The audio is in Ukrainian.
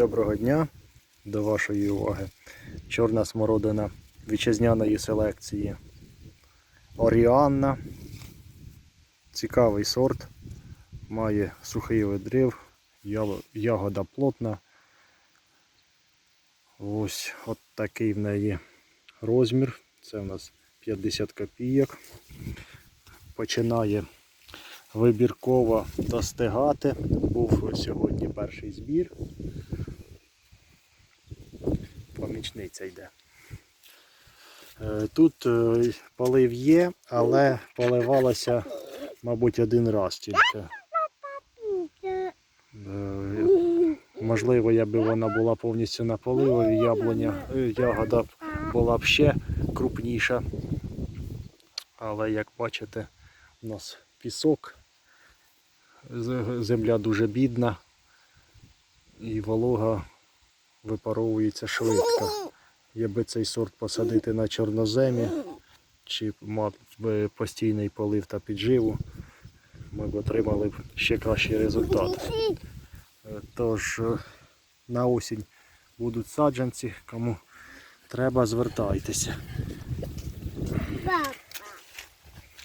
Доброго дня до вашої уваги. Чорна смородина вітчизняної селекції Оріанна. Цікавий сорт. Має сухий видрив, ягода плотна. Ось от такий в неї розмір. Це в нас 50 копійок. Починає вибірково достигати. Був сьогодні перший збір. Помічниця йде. Е, Тут е, полив є, але поливалося, мабуть, один раз тільки. Е, Можливо, якби вона була повністю на поливові, яблуня, ягода була б ще крупніша. Але як бачите, у нас пісок, земля дуже бідна і волога випаровується швидко. Якби цей сорт посадити на чорноземі, чи мав постійний полив та підживу, ми б отримали б ще кращий результат. Е, Тож е, на осінь будуть саджанці, кому треба, звертайтеся.